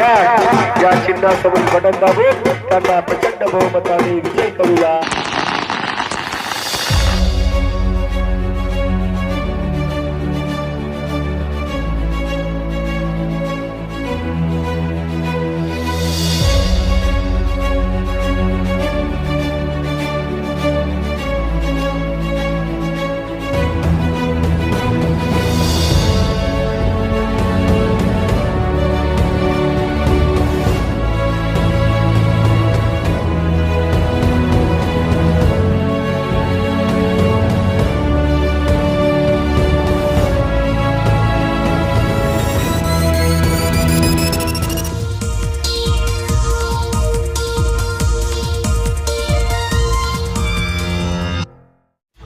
या चिन्हासमोर बटन दाबून त्यांना प्रचंड बहुमताने विजय करूया.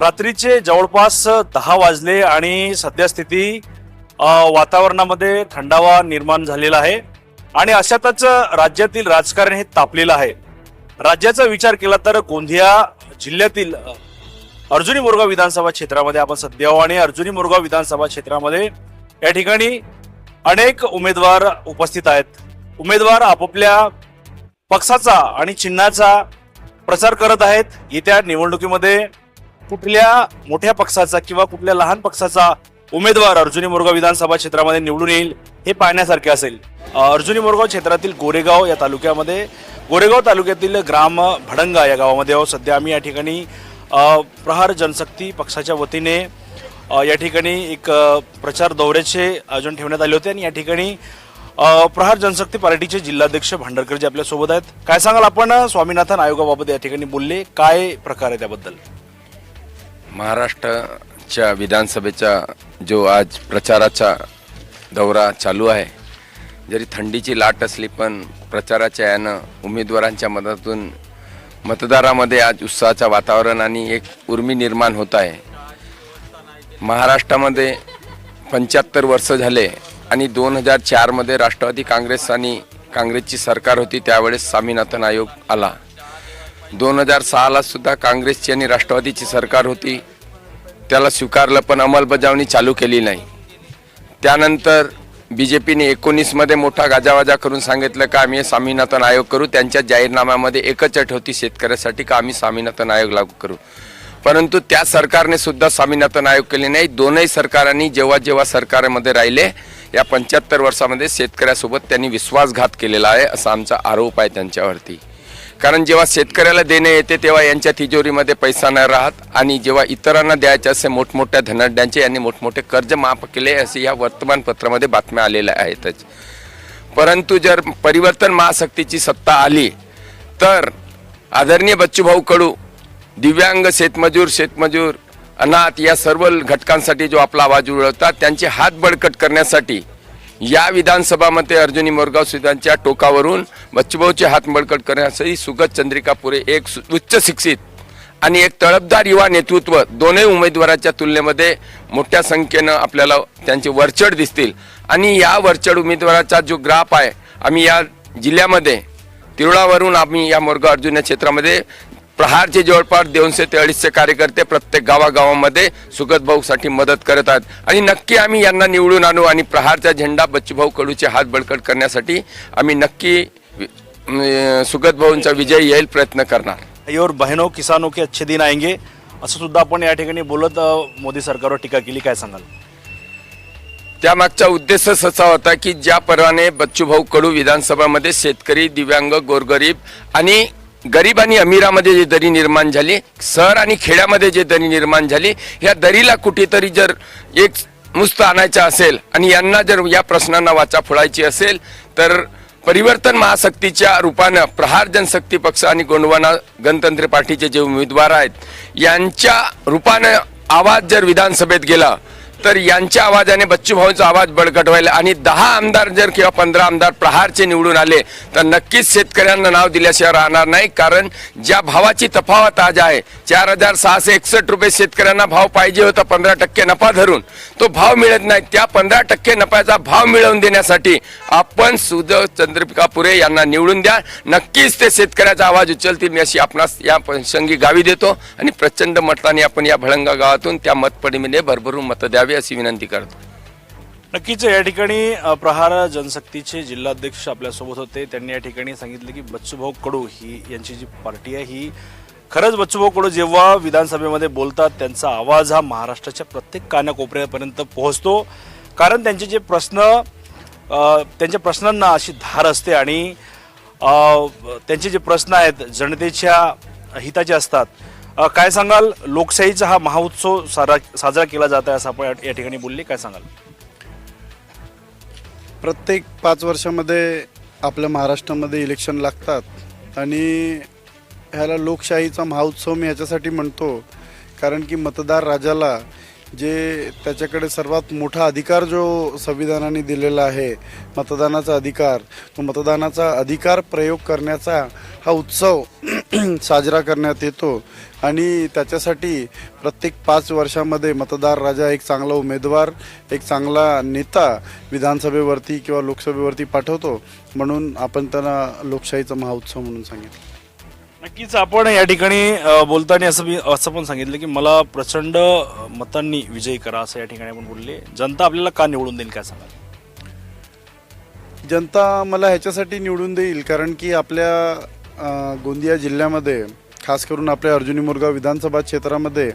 रात्रीचे जवळपास दहा वाजले आणि सद्यस्थिती वातावरणामध्ये थंडावा निर्माण झालेला आहे आणि अशातच राज्यातील राजकारण हे तापलेलं आहे. राज्याचा विचार केला तर गोंदिया जिल्ह्यातील अर्जुनी मोरगाव विधानसभा क्षेत्रामध्ये आपण सध्या आहोत आणि अर्जुनी मोरगाव विधानसभा क्षेत्रामध्ये या ठिकाणी अनेक उमेदवार उपस्थित आहेत. उमेदवार आपापल्या पक्षाचा आणि चिन्हाचा प्रचार करत आहेत. येत्या निवडणुकीमध्ये कुठल्या मोठ्या पक्षाचा किंवा कुठल्या लहान पक्षाचा उमेदवार अर्जुनी मोरगाव विधानसभा क्षेत्रामध्ये निवडून येईल हे पाहण्यासारखे असेल. अर्जुनी मोरगाव क्षेत्रातील गोरेगाव या तालुक्यामध्ये गोरेगाव तालुक्यातील ग्राम भडंगा या गावामध्ये आहोत. सध्या आम्ही या ठिकाणी प्रहार जनशक्ती पक्षाच्या वतीने या ठिकाणी एक प्रचार दौऱ्याचे आयोजन ठेवण्यात आले होते आणि या ठिकाणी प्रहार जनशक्ती पार्टीचे जिल्हाध्यक्ष भांडरकर जे आहेत. काय सांगाल आपण? स्वामीनाथन आयोगाबाबत या ठिकाणी बोलले. काय प्रकार आहे त्याबद्दल? महाराष्ट्राच्या विधानसभेचा जो आज प्रचाराचा दौरा चालू आहे जरी थंडीची लाट असली पण प्रचाराच्या यानं उमेदवारांच्या मदतून मतदारामध्ये आज उत्साहाचं वातावरण आणि एक उर्मी निर्माण होत आहे. महाराष्ट्रामध्ये पंच्याहत्तर वर्ष झाले आणि दोन हजार चारमध्ये राष्ट्रवादी काँग्रेस आणि काँग्रेसची सरकार होती त्यावेळेस स्वामीनाथन आयोग आला. दोन हजार सहाला सुद्धा काँग्रेसची आणि राष्ट्रवादीची सरकार होती. त्याला स्वीकारलं पण अंमलबजावणी चालू केली नाही. त्यानंतर बी जे पीने एकोणीसमध्ये मोठा गाजावाजा करून सांगितलं का आम्ही स्वामीनाथन आयोग करू त्यांच्या जाहीरनाम्यामध्ये एकच अट होती शेतकऱ्यासाठी का आम्ही स्वामीनाथन आयोग लागू करू. परंतु त्या सरकारने सुद्धा स्वामीनाथन आयोग केले नाही. दोनही सरकारांनी जेव्हा जेव्हा सरकारमध्ये राहिले या पंच्याहत्तर वर्षामध्ये शेतकऱ्यासोबत त्यांनी विश्वासघात केलेला आहे असा आमचा आरोप आहे त्यांच्यावरती. कारण जेव्हा शेतकऱ्याला देणे येते तेव्हा यांच्या तिजोरीमध्ये पैसा न राहत आणि जेव्हा इतरांना द्यायचे असे मोठमोठ्या धनाढ्यांचे यांनी मोठमोठे कर्ज माफ केले असे या वर्तमानपत्रामध्ये बातम्या आलेल्या आहेतच. परंतु जर परिवर्तन महाशक्तीची सत्ता आली तर आदरणीय बच्चूभाऊ कडू दिव्यांग शेतमजूर शेतमजूर अनाथ या सर्व घटकांसाठी जो आपला आवाज उडवतात त्यांचे हात बळकट करण्यासाठी या विधानसभामध्ये अर्जुनी मोरगाव सुधांच्या टोकावरून बच्चूभाऊचे हात बळकट करण्यासाठी सुगत चंद्रिका पुरे एक सु- उच्च शिक्षित आणि एक तळपदार युवा नेतृत्व दोन्ही उमेदवाराच्या तुलनेमध्ये मोठ्या संख्येनं आपल्याला त्यांचे वरचढ दिसतील. आणि या वरचढ उमेदवाराचा जो ग्राफ आहे आम्ही या जिल्ह्यामध्ये तिरुळावरून आम्ही या मोरगाव अर्जुन या क्षेत्रामध्ये प्रहारचे जवळपास दोनशे ते अडीचशे कार्यकर्ते प्रत्येक गावागावामध्ये सुगत भाऊसाठी मदत करत आहेत. आणि नक्की आम्ही यांना निवडून आणू आणि प्रहारचा झेंडा बच्चूभाऊ कडूचे हात बळकट करण्यासाठी आम्ही नक्की अं, सुगत भाऊंचा विजय येईल प्रयत्न करणार. और बहनों किसानों के अच्छे दिन आएंगे? असं सुद्धा आपण या ठिकाणी बोलत मोदी सरकारवर टीका केली. काय सांगाल? त्यामागचा उद्देशच असा होता की ज्याप्रमाणे बच्चूभाऊ कडू विधानसभामध्ये शेतकरी दिव्यांग गोरगरीब आणि गरीब आणि अमीरामध्ये जे दरी निर्माण झाली शहर आणि खेड्यामध्ये जे दरी निर्माण झाली या दरीला कुठेतरी जर एक मुस्त आणायचं असेल आणि यांना जर या प्रश्नांना वाचा फोडायची असेल तर परिवर्तन महाशक्तीच्या रूपानं प्रहार जनशक्ती पक्ष आणि गोंडवाना गणतंत्र पार्टीचे जे उमेदवार आहेत यांच्या रूपानं आवाज जर विधानसभेत गेला तर यांच्या आवाजाने बच्चू भाऊचा आवाज बळकट व्हायला आणि दहा आमदार जर किंवा पंधरा आमदार प्रहारचे निवडून आले तर नक्कीच शेतकऱ्यांना नाव दिल्याशिवाय राहणार नाही कारण ज्या भावाची तफावत आज आहे चार हजार सहाशे एकसष्ट रुपये शेतकऱ्यांना भाव पाहिजे होता पंधरा टक्के नफा धरून तो भाव मिळत नाही. त्या पंधरा टक्के नफ्याचा भाव मिळवून देण्यासाठी आपण सुधव चंद्रपिका पुरे यांना निवडून द्या. नक्कीच ते शेतकऱ्याचा आवाज उचलतील मी अशी आपणास या संगी गावी देतो. आणि प्रचंड मताने आपण या भळंगा गावातून त्या मतपडीमध्ये भरभरून मतं द्यावी. अशी विनंती करतो. नक्कीच या ठिकाणी प्रहार जनशक्तीचे जिल्हाध्यक्ष आपल्यासोबत होते. त्यांनी या ठिकाणी सांगितलं की बच्चूभाऊ कडू ही यांची जी पार्टी आहे ही खरंच बच्चूभाऊ कडू जेव्हा विधानसभेमध्ये बोलतात त्यांचा आवाज हा महाराष्ट्राच्या प्रत्येक कानाकोपऱ्यापर्यंत पोहोचतो. कारण त्यांचे जे प्रश्न त्यांच्या प्रश्नांना अशी धार असते आणि त्यांचे जे प्रश्न आहेत जनतेच्या हिताचे असतात काय सांगाल? लोकशाहीचा हा महोत्सव सारा साजरा केला जात आहे असं आपण या- ठिकाणी बोलले. काय सांगाल? प्रत्येक पाच वर्षामध्ये आपल्या महाराष्ट्रामध्ये इलेक्शन लागतात आणि ह्याला लोकशाहीचा महाउत्सव मी ह्याच्यासाठी म्हणतो कारण की मतदार राजाला जे त्याच्याकडे सर्वात मोठा अधिकार जो संविधानाने दिलेला आहे मतदानाचा अधिकार तो मतदानाचा अधिकार प्रयोग करण्याचा हा उत्सव साजरा करण्यात येतो. आणि त्याच्यासाठी प्रत्येक पाच वर्षामध्ये मतदार राजा एक चांगला उमेदवार एक चांगला नेता विधानसभेवरती किंवा लोकसभेवरती पाठवतो. म्हणून आपण त्यांना लोकशाहीचा महोत्सव म्हणून सांगितलं. नक्कीच आपण या ठिकाणी बोलताना असं मी असं पण सांगितलं की मला प्रचंड मतांनी विजयी करा असं या ठिकाणी आपण बोलले. जनता आपल्याला का निवडून देईल काय सांगाल? जनता मला ह्याच्यासाठी निवडून देईल कारण की आपल्या गोंदिया जिल्ह्यामध्ये खास करून आपल्या अर्जुनी मुरगाव विधानसभा क्षेत्रामध्ये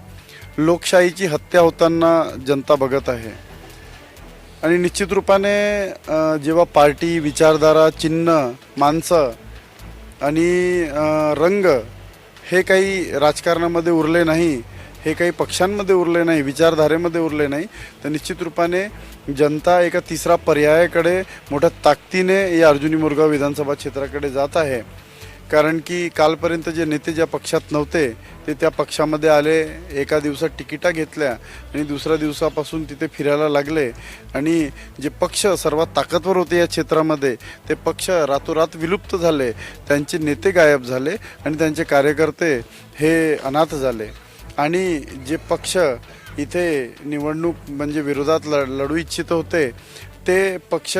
लोकशाहीची हत्या होताना जनता बघत आहे. आणि निश्चित रूपाने जेव्हा पार्टी विचारधारा चिन्ह माणसं आणि रंग हे काही राजकारणामध्ये उरले नाही हे काही पक्षांमध्ये उरले नाही विचारधारेमध्ये उरले नाही तर निश्चित रूपाने जनता एका तिसरा पर्यायाकडे मोठ्या ताकदीने या अर्जुनी मुरगाव विधानसभा क्षेत्राकडे जात आहे. कारण की कालपर्यंत जे नेते ज्या पक्षात नव्हते ते त्या पक्षामध्ये आले एका दिवसात तिकिटा घेतल्या आणि दुसऱ्या दिवसापासून तिथे फिरायला लागले. आणि जे पक्ष सर्वात ताकदवर होते या क्षेत्रामध्ये ते पक्ष रातोरात विलुप्त झाले. त्यांचे नेते गायब झाले आणि त्यांचे कार्यकर्ते हे अनाथ झाले. आणि जे पक्ष इथे निवडणूक म्हणजे विरोधात ल लढू इच्छित होते ते पक्ष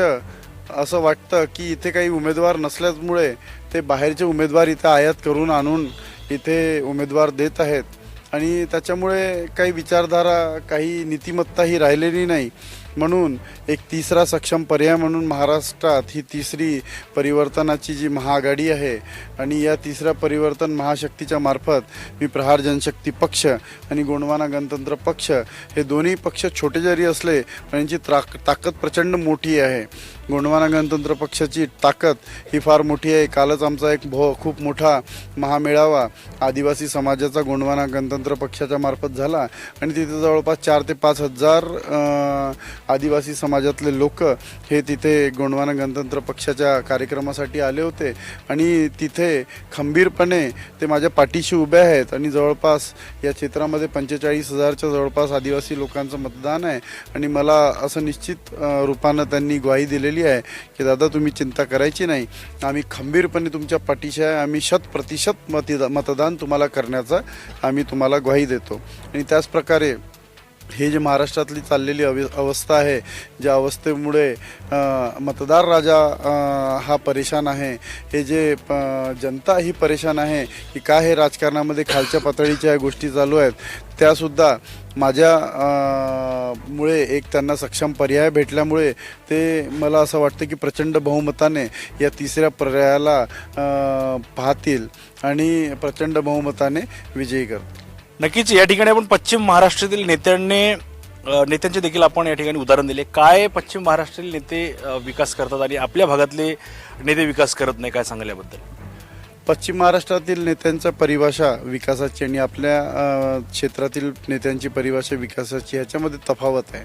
असं वाटतं की इथे काही उमेदवार नसल्यामुळे ते बाहेरचे उमेदवार इथे आयात करून आणून इथे उमेदवार देत आहेत. आणि त्याच्यामुळे काही विचारधारा काही नीतिमत्ता ही राहिलेली नाही. म्हणून एक तिसरा सक्षम पर्याय म्हणून महाराष्ट्रात ही तिसरी परिवर्तनाची जी महाआघाडी आहे आणि या तिसऱ्या परिवर्तन महाशक्तीच्या मार्फत मी प्रहार जनशक्ती पक्ष आणि गोंडवाना गणतंत्र पक्ष हे दोन्ही पक्ष छोटे जरी असले पण यांची त्राक ताकद प्रचंड मोठी आहे. गोंडवाना गणतंत्र पक्षाची ताकद ही फार मोठी आहे. कालच आमचा एक भो खूप मोठा महामेळावा आदिवासी समाजाचा गोंडवाना गणतंत्र पक्षाच्या मार्फत झाला आणि तिथे जवळपास चार ते पाच हजार आदिवासी समाजातले लोक हे तिथे गोंडवाना गणतंत्र पक्षाच्या कार्यक्रमासाठी आले होते. आणि तिथे खंबीरपणे ते माझ्या पाठीशी उभे आहेत आणि जवळपास या क्षेत्रामध्ये पंचेचाळीस हजारच्या जवळपास आदिवासी लोकांचं मतदान आहे. आणि मला असं निश्चित रूपानं त्यांनी ग्वाही दिलेली आहे की दादा तुम्ही चिंता करायची नाही. आम्ही खंबीरपणे तुमच्या पाठीशी आहे. आम्ही शत प्रतिशत मतदा मतदान तुम्हाला करण्याचा आम्ही तुम्हाला ग्वाही देतो. आणि त्याचप्रकारे हे जे महाराष्ट्रातली चाललेली अवि अवस्था आहे ज्या अवस्थेमुळे मतदार राजा हा परेशान आहे. हे जे जनता ही परेशान आहे की काय हे राजकारणामध्ये खालच्या पातळीच्या गोष्टी चालू आहेत त्यासुद्धा माझ्या मुळे एक त्यांना सक्षम पर्याय भेटल्यामुळे ते मला असं वाटतं की प्रचंड बहुमताने या तिसऱ्या पर्यायाला पाहतील आणि प्रचंड बहुमताने विजयी करतील. नक्कीच या ठिकाणी आपण पश्चिम महाराष्ट्रातील नेत्यांनी नेत्यांचे देखील आपण या ठिकाणी उदाहरण दिले. काय पश्चिम महाराष्ट्रातील नेते विकास करतात आणि आपल्या भागातले नेते विकास करत नाही काय सांगल्याबद्दल पश्चिम महाराष्ट्रातील नेत्यांचा परिभाषा विकासाची आणि आपल्या क्षेत्रातील नेत्यांची परिभाषा विकासाची ह्याच्यामध्ये तफावत आहे.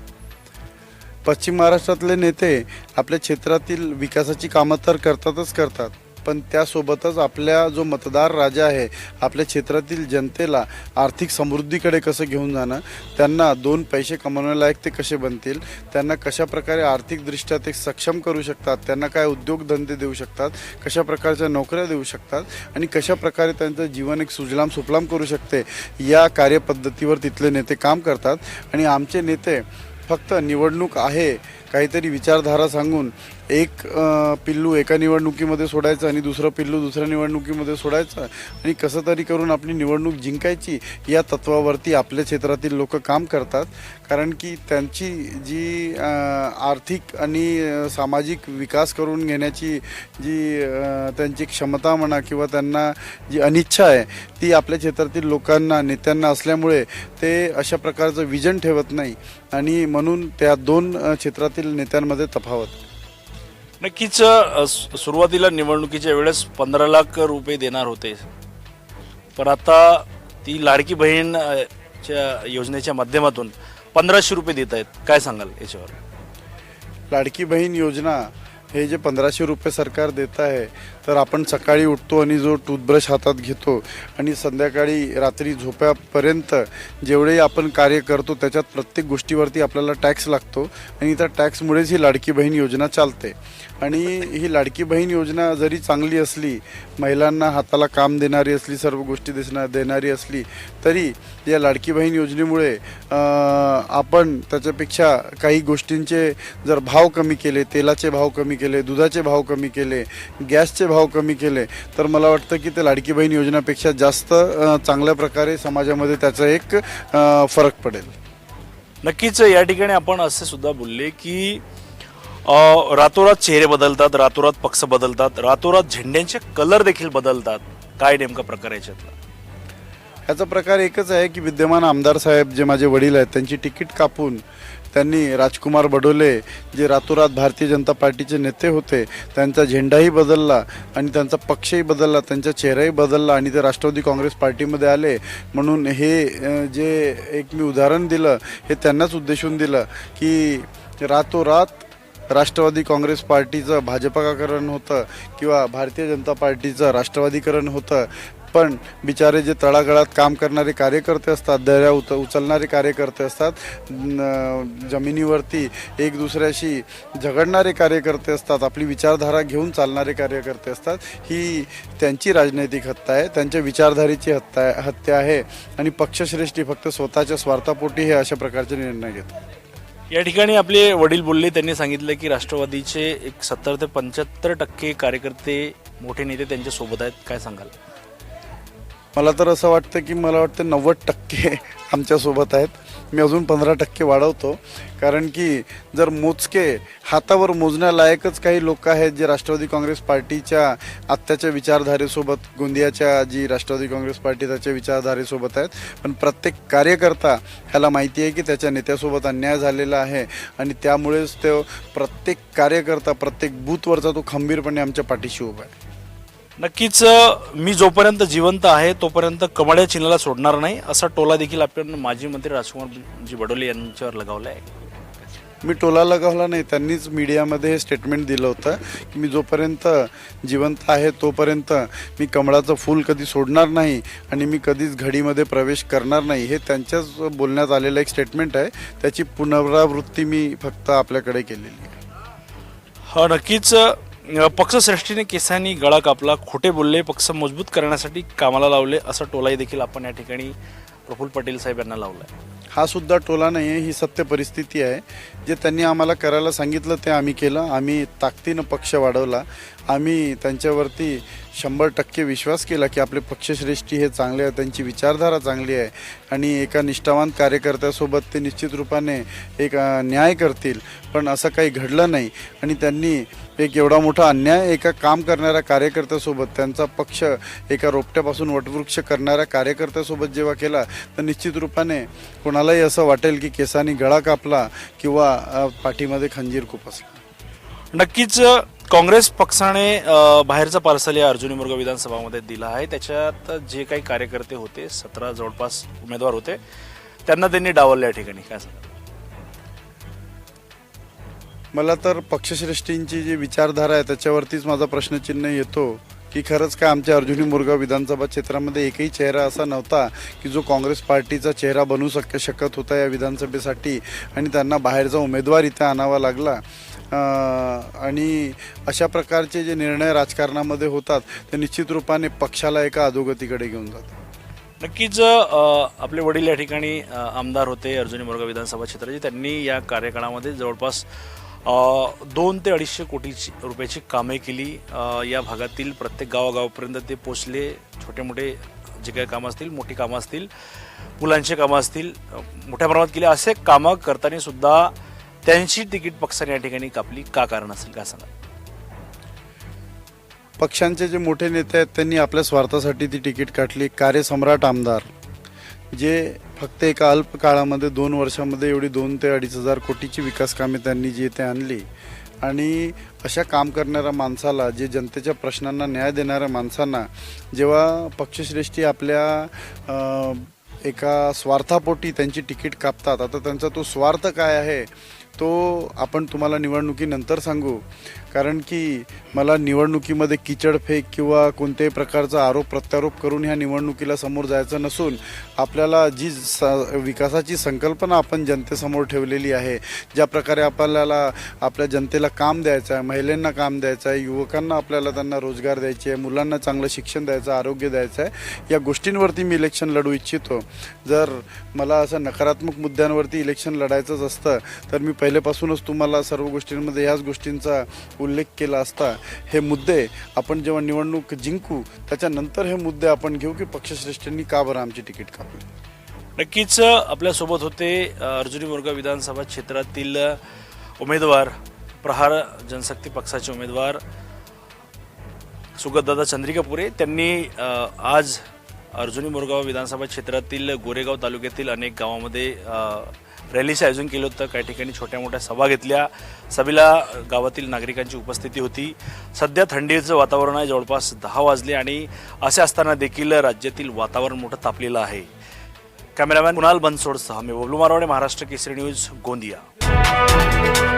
पश्चिम महाराष्ट्रातले नेते आपल्या क्षेत्रातील विकासाची कामं तर करतातच करतात पण त्यासोबतच आपल्या जो मतदार राजा आहे आपल्या क्षेत्रातील जनतेला आर्थिक समृद्धीकडे कसं घेऊन जाणं त्यांना दोन पैसे कमवण्यालायक ते कसे बनतील त्यांना कशा प्रकारे आर्थिकदृष्ट्या ते सक्षम करू शकतात त्यांना काय उद्योगधंदे देऊ शकतात कशा प्रकारच्या नोकऱ्या देऊ शकतात आणि कशा प्रकारे त्यांचं जीवन एक सुजलाम सुफलाम करू शकते या कार्यपद्धतीवर तिथले नेते काम करतात. आणि आमचे नेते फक्त निवडणूक आहे काहीतरी विचारधारा सांगून एक पिल्लू एका निवडणुकीमध्ये सोडायचं आणि दुसरं पिल्लू दुसऱ्या निवडणुकीमध्ये सोडायचं आणि कसं तरी करून आपली निवडणूक जिंकायची या तत्वावरती आपल्या क्षेत्रातील लोक काम करतात. कारण की त्यांची जी आर्थिक आणि सामाजिक विकास करून घेण्याची जी त्यांची क्षमता म्हणा किंवा त्यांना जी अनिच्छा आहे ती आपल्या क्षेत्रातील लोकांना नेत्यांना असल्यामुळे ते अशा प्रकारचं विजन ठेवत नाही. आणि म्हणून त्या दोन क्षेत्रातील नेत्यांमध्ये तफावत. नक्कीच सुरुवातीला निवडणुकीच्या वेळेस पंधरा लाख रुपये देणार होते. पण आता ती लाडकी बहीणच्या योजनेच्या माध्यमातून पंधराशे रुपये देत आहेत. काय सांगाल याच्यावर? लाडकी बहीण योजना हे जे पंधराशे रुपये सरकार देत आहे तर आपण सकाळी उठतो आणि जो टूथब्रश हातात घेतो आणि संध्याकाळी रात्री झोप्यापर्यंत जेवढे आपण कार्य करतो त्याच्यात प्रत्येक गोष्टीवरती आपल्याला टॅक्स लागतो आणि त्या टॅक्समुळेच ही लाडकी बहीण योजना चालते. आणि ही लाडकी बहीण योजना जरी चांगली असली महिलांना हाताला काम देणारी असली सर्व गोष्टी दिसणार देणारी असली तरी या लाडकी बहीण योजनेमुळे आपण त्याच्यापेक्षा काही गोष्टींचे जर भाव कमी केले तेलाचे भाव कमी केले दुधाचे भाव कमी केले गॅसचे भाव कमी केले तर मला वाटतं की ते लाडकी बहीण योजनापेक्षा जास्त चांगल्या प्रकारे समाजामध्ये त्याचा एक फरक पडेल. नक्कीच या ठिकाणी आपण असे सुद्धा बोलले की रातोरात चेहरे बदलतात रातोरात पक्ष बदलतात रातोरात झेंड्यांचे कलर देखील बदलतात. काय नेमका प्रकार याच्यातला? ह्याचा प्रकार एकच आहे की विद्यमान आमदार साहेब जे माझे वडील आहेत त्यांची तिकीट कापून त्यांनी राजकुमार बडोले जे रातोरात भारतीय जनता पार्टीचे नेते होते त्यांचा झेंडाही बदलला आणि त्यांचा पक्षही बदलला त्यांचा चेहराही बदलला आणि ते राष्ट्रवादी काँग्रेस पार्टीमध्ये आले. म्हणून हे जे एक मी उदाहरण दिलं हे त्यांनाच उद्देशून दिलं की रातोरात राष्ट्रवादी काँग्रेस पार्टीचं भाजपाकरण होतं किंवा भारतीय जनता पार्टीचं राष्ट्रवादीकरण होतं पण बिचारे जे तळागळात काम करणारे कार्यकर्ते असतात दर्या उच उचलणारे कार्यकर्ते असतात जमिनीवरती एक दुसऱ्याशी झगडणारे कार्यकर्ते असतात आपली विचारधारा घेऊन चालणारे कार्यकर्ते असतात ही त्यांची राजनैतिक हत्या आहे त्यांच्या विचारधारेची हत्या हत्या आहे. आणि पक्षश्रेष्ठी फक्त स्वतःच्या स्वार्थापोटी हे अशा प्रकारचे निर्णय घेतात. या ठिकाणी आपले वडील बोलले त्यांनी सांगितलं की राष्ट्रवादीचे एक सत्तर ते पंच्याहत्तर टक्के कार्यकर्ते मोठे नेते त्यांच्यासोबत आहेत काय सांगाल? मला तर असं वाटतं की मला वाटतं नव्वद टक्के आमच्यासोबत आहेत. मी अजून पंधरा टक्के वाढवतो. कारण की जर मोजके हातावर मोजण्यालायकच काही लोक आहेत जे राष्ट्रवादी काँग्रेस पार्टीच्या आत्ताच्या विचारधारेसोबत गोंदियाच्या जी राष्ट्रवादी काँग्रेस पार्टी त्याच्या विचारधारेसोबत आहेत. पण प्रत्येक कार्यकर्ता ह्याला माहिती आहे की त्याच्या नेत्यासोबत अन्याय झालेला आहे. आणि त्यामुळेच तो प्रत्येक कार्यकर्ता प्रत्येक बूथवरचा तो खंबीरपणे आमच्या पाठीशी उभा आहे. नक्कीच मी जोपर्यंत जिवंत आहे तोपर्यंत कमळ्या चिन्हाला सोडणार नाही असा टोला देखील आपण माजी मंत्री राजकुमारजी बडोले यांच्यावर लगावला आहे. मी टोला लगावला नाही त्यांनीच मीडियामध्ये हे स्टेटमेंट दिलं होतं की मी जोपर्यंत जिवंत आहे तोपर्यंत मी कमळाचं फूल कधी सोडणार नाही आणि मी कधीच घडीमध्ये प्रवेश करणार नाही हे त्यांच्याच बोलण्यात आलेलं एक स्टेटमेंट आहे. त्याची पुनरावृत्ती मी फक्त आपल्याकडे केलेली आहे. हा नक्कीच पक्षश्रेष्ठीने केसांनी गळा कापला खोटे बोलले पक्ष मजबूत करण्यासाठी कामाला लावले असा टोलाही देखील आपण या ठिकाणी प्रफुल्ल पटेल साहेब यांना लावला आहे हा सुद्धा टोला नाही आहे ही सत्य परिस्थिती आहे. जे त्यांनी आम्हाला करायला सांगितलं ते आम्ही केलं. आम्ही ताकदीनं पक्ष वाढवला. आम्ही त्यांच्यावरती शंभर टक्के विश्वास केला की आपले पक्षश्रेष्ठी हे चांगले आहे त्यांची विचारधारा चांगली आहे आणि एका निष्ठावान कार्यकर्त्यासोबत ते निश्चित रूपाने एक न्याय करतील. पण असं काही घडलं नाही आणि त्यांनी एक एवढा मोठा अन्याय एका काम करणाऱ्या कार्यकर्त्यासोबत त्यांचा पक्ष एका रोपट्यापासून वटवृक्ष करणाऱ्या कार्यकर्त्यासोबत जेव्हा केला तर निश्चित रूपाने कोणालाही असं वाटेल की केसांनी गळा कापला किंवा पाठीमध्ये खंजीर खुपसला नक्कीच अ, काँग्रेस पक्षाने बाहेरचा पार्सल या अर्जुनी मुर्गा विधानसभामध्ये दिला आहे. त्याच्यात जे काही कार्यकर्ते होते सतरा जवळपास उमेदवार होते त्यांना त्यांनी डावललं या ठिकाणी. काय सांगा मला तर पक्षश्रेष्ठींची जी विचारधारा आहे त्याच्यावरतीच माझा प्रश्नचिन्ह येतो. की खरंच काय आमच्या अर्जुनी मुरगाव विधानसभा क्षेत्रामध्ये एकही चेहरा असा नव्हता की जो काँग्रेस पार्टीचा चेहरा बनू शक शकत होता या विधानसभेसाठी. आणि त्यांना बाहेरचा उमेदवार इथे आणावा लागला. आणि अशा प्रकारचे जे निर्णय राजकारणामध्ये होतात ते निश्चित रूपाने पक्षाला एका अधोगतीकडे घेऊन जातात. नक्कीच आपले वडील या ठिकाणी आमदार होते अर्जुनी मोरगाव विधानसभा क्षेत्राचे. त्यांनी या कार्यकाळामध्ये जवळपास दोन ते अडीचशे कोटीची रुपयाची कामे केली. या भागातील प्रत्येक गावागावापर्यंत ते पोचले छोटे मोठे जे काही कामं असतील मोठी कामं असतील मुलांची कामं असतील मोठ्या प्रमाणात केली. असे कामं करताना सुद्धा त्यांची तिकीट पक्षाने या ठिकाणी कापली. का कारण असेल का सांगा? पक्षांचे जे मोठे नेते आहेत त्यांनी आपल्या स्वार्थासाठी ती तिकीट काढली. कार्यसम्राट आमदार जे फक्त एका अल्प काळामध्ये दोन वर्षामध्ये एवढी दोन ते अडीच हजार कोटीची विकास कामे त्यांनी जी इथे आणली आणि अशा काम करणाऱ्या माणसाला जे जनतेच्या प्रश्नांना न्याय देणाऱ्या माणसांना जेव्हा पक्षश्रेष्ठी आपल्या एका स्वार्थापोटी त्यांची तिकीट कापतात आता त्यांचा तो स्वार्थ काय आहे तो आपण तुम्हाला निवडणुकीनंतर सांगू. कारण की मला निवडणुकीमध्ये किचड फेक किंवा कोणत्याही प्रकारचा आरोप प्रत्यारोप करून ह्या निवडणुकीला समोर जायचं नसून आपल्याला जी स विकासाची संकल्पना आपण जनतेसमोर ठेवलेली आहे ज्या प्रकारे आपल्याला आपल्या जनतेला काम द्यायचं आहे महिलांना काम द्यायचं आहे युवकांना आपल्याला त्यांना रोजगार द्यायचे आहे मुलांना चांगलं शिक्षण द्यायचं आहे, आरोग्य द्यायचं आहे या गोष्टींवरती मी इलेक्शन लढू इच्छितो. जर मला असं नकारात्मक मुद्द्यांवरती इलेक्शन लढायचंच असतं तर मी पहिल्यापासूनच तुम्हाला सर्व गोष्टींमध्ये ह्याच गोष्टींचा उल्लेख केला असता हे मुद्दे आपण जेव्हा निवडणूक जिंकू त्याच्यानंतर हे मुद्दे आपण घेऊ की पक्षश्रेष्ठींनी का बरं आमची तिकीट कापली? नक्कीच आपल्यासोबत होते अर्जुनी मुर्गा विधानसभा क्षेत्रातील उमेदवार प्रहार जनशक्ती पक्षाचे उमेदवार सुगतदादा चंद्रिकापुरे. त्यांनी आज अर्जुनी मुरगाव विधानसभा क्षेत्रातील गोरेगाव तालुक्यातील अनेक गावामध्ये रॅलीचं आयोजन केलं होतं. काही ठिकाणी छोट्या मोठ्या सभा घेतल्या. सभेला गावातील नागरिकांची उपस्थिती होती. सध्या थंडीचं वातावरण आहे. जवळपास दहा वाजले आणि असे असताना देखील राज्यातील वातावरण मोठं तापलेलं आहे. कॅमेरामॅन कुणाल बनसोडसह मी बबलू मारवाडे महाराष्ट्र केसरी न्यूज गोंदिया.